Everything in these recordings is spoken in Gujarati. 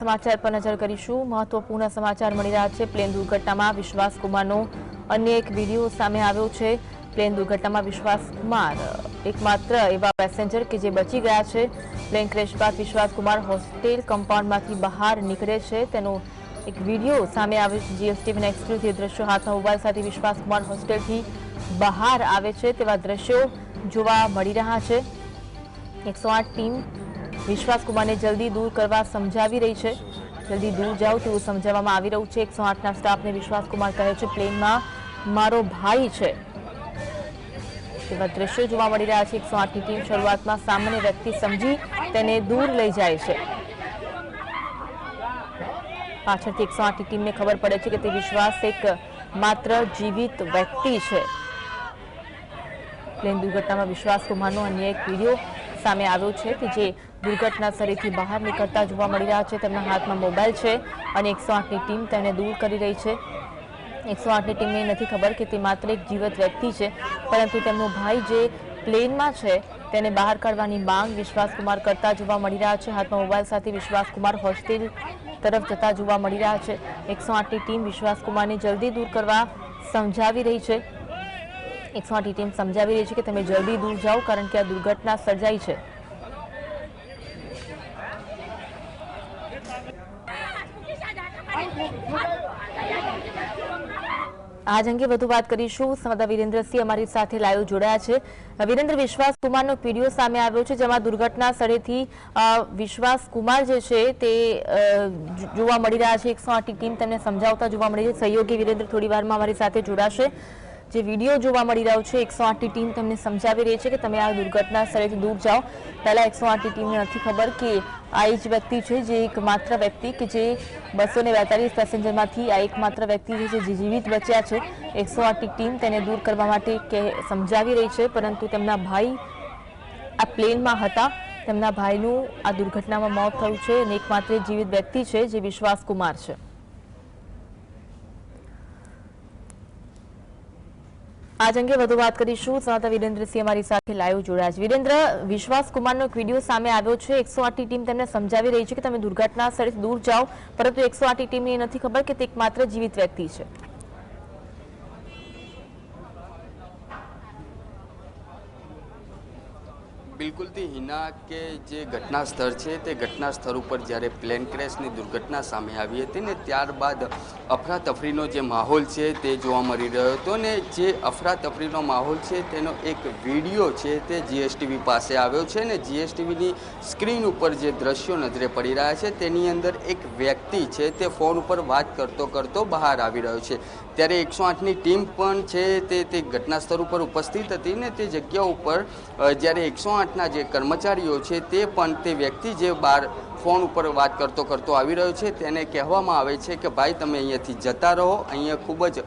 સમાચાર પર નજર કરીશું. મહત્વપૂર્ણ સમાચાર મળી રહ્યા છે. પ્લેન દુર્ઘટનામાં વિશ્વાસ કુમારનો અન્ય એક વીડિયો સામે આવ્યો છે. પ્લેન દુર્ઘટનામાં વિશ્વાસ કુમાર, એકમાત્ર એવા પેસેન્જર કે જે બચી ગયા છે. પ્લેન ક્રેશ બાદ વિશ્વાસ કુમાર હોસ્ટેલ કમ્પાઉન્ડમાંથી બહાર નીકળે છે. તેનો એક વીડિયો સામે આવે છે. જીએસટીવીના એક્સક્લુઝિવ દ્રશ્યો હાથમાં મોબાઈલ સાથે વિશ્વાસ કુમાર હોસ્ટેલથી બહાર આવે છે. તેવા દ્રશ્યો જોવા મળી રહ્યા છે. એકસો ટીમ વિશ્વાસ કુમારને જલ્દી દૂર કરવા સમજાવી રહી છે. જલ્દી દૂર જાઓ તેવું સમજાવવામાં આવી રહ્યું છે. એકસો આઠના સ્ટાફને વિશ્વાસ કુમાર કહે છે, પ્લેનમાં મારો ભાઈ છે. તેવા દ્રશ્યો જોવા મળી રહ્યા છે. એકસો આઠની ટીમ શરૂઆતમાં સામાન્ય વ્યક્તિ સમજી તેને દૂર લઈ જાય છે. પાછળથી એકસો આઠની ટીમને ખબર પડે છે કે તે વિશ્વાસ એક માત્ર જીવિત વ્યક્તિ છે. પ્લેન દુર્ઘટનામાં વિશ્વાસ કુમારનો અન્ય એક વીડિયો સામે આવ્યો છે કે જે દુર્ઘટના સ્થળેથી બહાર નીકળતા જોવા મળી રહ્યા છે. તેમના હાથમાં મોબાઈલ છે અને એકસો આઠની ટીમ તેને દૂર કરી રહી છે. એકસો આઠની ટીમને નથી ખબર કે તે માત્ર એક જીવત વ્યક્તિ છે, પરંતુ તેમનો ભાઈ જે પ્લેનમાં છે તેને બહાર કાઢવાની માંગ વિશ્વાસકુમાર કરતા જોવા મળી રહ્યા છે. હાથમાં મોબાઈલ સાથે વિશ્વાસ કુમાર હોસ્ટેલ તરફ જતા જોવા મળી રહ્યા છે. એકસો આઠની ટીમ વિશ્વાસ કુમારને જલ્દી દૂર કરવા સમજાવી રહી છે. એકસો આઠની ટીમ સમજાવી રહી છે કે તમે જલ્દી દૂર જાઓ, કારણ કે આ દુર્ઘટના સર્જાઈ છે. આજ અંગે વધુ વાત કરીશું. સંવાદદાતા વિરેન્દ્રસિંહ અમારી સાથે લાઈવ જોડાયા છે. વિરેન્દ્ર, વિશ્વાસ કુમારનો વીડિયો સામે આવ્યો છે, જેમાં દુર્ઘટના સ્થળેથી વિશ્વાસકુમાર વિશ્વાસ કુમાર જે છે તે જોવા મળી રહ્યા છે. એકસો આઠની ટીમ તેમને સમજાવતા જોવા મળી છે. સહયોગી વિરેન્દ્ર થોડી વારમાં અમારી સાથે જોડાશે. જે વીડિયો જોવા મળી રહ્યો છે, એકસો આઠની ટીમ તમને સમજાવી રહી છે કે તમે આ દુર્ઘટના સ્થળેથી દૂર જાઓ. પહેલાં એકસો આઠની ટીમને નથી ખબર કે આ એ જ વ્યક્તિ છે, જે એક માત્ર વ્યક્તિ કે જે બસો ને બેતાલીસ પેસેન્જરમાંથી આ એકમાત્ર વ્યક્તિ છે, જે જીવિત બચ્યા છે. એકસો આઠની ટીમ તેને દૂર કરવા માટે કે સમજાવી રહી છે, પરંતુ તેમના ભાઈ આ પ્લેનમાં હતા. તેમના ભાઈનું આ દુર્ઘટનામાં મોત થયું છે અને એકમાત્ર જીવિત વ્યક્તિ છે, જે વિશ્વાસ કુમાર છે. આજ અંગે વધુ વાત કરીશું. સંવાદદાતા વિરેન્દ્રસિંહ અમારી સાથે લાઈવ જોડાયા છે. વિરેન્દ્ર, વિશ્વાસ એક વીડિયો સામે આવ્યો છે. એકસો આઠની ટીમ તેમને સમજાવી રહી છે કે તમે દુર્ઘટના સ્થળે દૂર જાઓ, પરંતુ એકસો આઠની ટીમને નથી ખબર કે તે એકમાત્ર જીવિત વ્યક્તિ છે. બિલકુલથી હિના કે જે ઘટના સ્થળ છે તે ઘટના સ્થળ ઉપર જ્યારે પ્લેન ક્રેશની દુર્ઘટના સામે આવી હતી ને ત્યારબાદ અફરાતફરીનો જે માહોલ છે તે જોવા મળી રહ્યો હતો ને જે અફરાતફરીનો માહોલ છે તેનો એક વીડિયો છે તે જીએસટીવી પાસે આવ્યો છે ને જીએસટીવીની સ્ક્રીન ઉપર જે દ્રશ્યો નજરે પડી રહ્યા છે તેની અંદર એક વ્યક્તિ છે તે ફોન ઉપર વાત કરતો કરતો બહાર આવી રહ્યો છે. ત્યારે એકસો આઠની ટીમ પણ છે તે તે ઘટના સ્થળ ઉપર ઉપસ્થિત હતી ને તે જગ્યા ઉપર જ્યારે એકસો આઠના જે કર્મચારીઓ છે તે પણ તે વ્યક્તિ જે બહાર ફોન ઉપર વાત કરતો કરતો આવી રહ્યો છે. તેને કહેવામાં આવે છે કે, ભાઈ, તમે અહીંયાથી જતા રહો. અહીંયા ખૂબ જ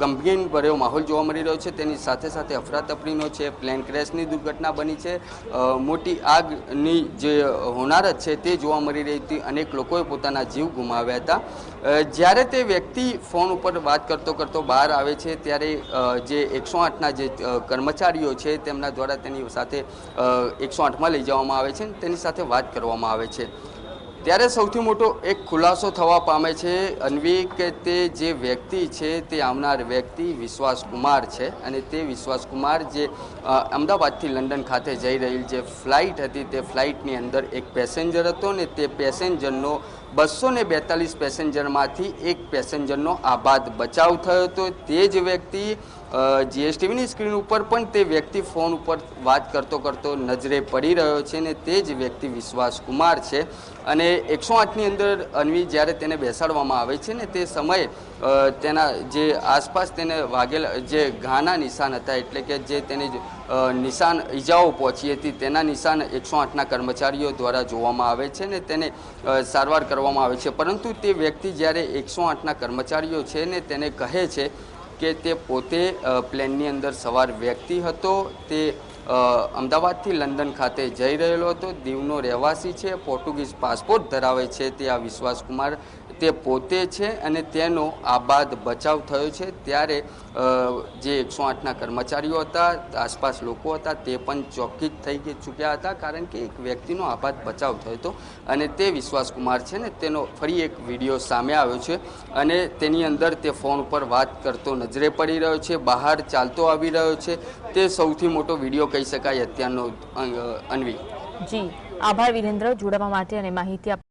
ગંભીરભર્યો ગંભીર ભર્યો માહોલ જોવા મળી રહ્યો છે. તેની સાથે સાથે અફરાતફરીનો છે, પ્લેન ક્રેશની દુર્ઘટના બની છે. મોટી આગની જે હોનારત છે તે જોવા મળી રહી હતી. અનેક લોકોએ પોતાના જીવ ગુમાવ્યા હતા. જ્યારે તે વ્યક્તિ ફોન ઉપર વાત કરતો કરતો બહાર આવે છે, ત્યારે જે એકસો આઠના જે કર્મચારીઓ છે, તેમના દ્વારા તેની સાથે એકસો આઠમાં લઈ જવામાં આવે છે તેની સાથે વાત કરવામાં આવે છે Said. ત્યારે સૌથી મોટો એક ખુલાસો થવા પામે છે અન્વી, કે તે જે વ્યક્તિ છે તે આવનાર વ્યક્તિ વિશ્વાસકુમાર છે અને તે વિશ્વાસકુમાર જે અમદાવાદથી લંડન ખાતે જઈ રહેલ જે ફ્લાઇટ હતી તે ફ્લાઇટની અંદર એક પેસેન્જર હતો ને તે પેસેન્જરનો બસો ને બેતાલીસ પેસેન્જરમાંથી એક પેસેન્જરનો આબાદ બચાવ થયો હતો. તે જ વ્યક્તિ જીએસટીવીની સ્ક્રીન ઉપર પણ તે વ્યક્તિ ફોન ઉપર વાત કરતો કરતો નજરે પડી રહ્યો છે ને તે જ વ્યક્તિ વિશ્વાસ કુમાર છે. અને એકસો આઠની અંદર અન્વી જ્યારે તેને બેસાડવામાં આવે છે ને તે સમયે તેના જે આસપાસ તેને વાગેલા, જે ઘાના નિશાન હતા, એટલે કે જે તેને નિશાન ઈજાઓ પહોંચી હતી, તેના નિશાન એકસો આઠના કર્મચારીઓ દ્વારા જોવામાં આવે છે ને તેને સારવાર કરવામાં આવે છે. પરંતુ તે વ્યક્તિ જ્યારે એકસો આઠના કર્મચારીઓ છે ને તેને કહે છે કે તે પોતે પ્લેનની અંદર સવાર વ્યક્તિ હતો, તે અમદાવાદથી લંડન ખાતે જઈ રહેલો હતો. દીવનો રહેવાસી છે. પોર્ટુગીઝ પાસપોર્ટ ધરાવે છે તે આ વિશ્વાસ કુમાર તે પોતે છે અને તેનો આબાદ બચાવ થયો છે. ત્યારે જે એકસો આઠના કર્મચારીઓ હતા, આસપાસ લોકો હતા, તે પણ ચોકિત થઈ ચૂક્યા હતા કારણ કે એક વ્યક્તિનો આબાદ બચાવ થયો હતો અને તે વિશ્વાસકુમાર છે ને તેનો ફરી એક વીડિયો સામે આવ્યો છે અને તેની અંદર તે ફોન ઉપર વાત કરતો નજરે પડી રહ્યો છે, બહાર ચાલતો આવી રહ્યો છે. તે સૌથી મોટો વીડિયો કહી શકાય અત્યારનો અન્વી. જી, આભાર વિરેન્દ્ર, જોડાવા માટે અને માહિતી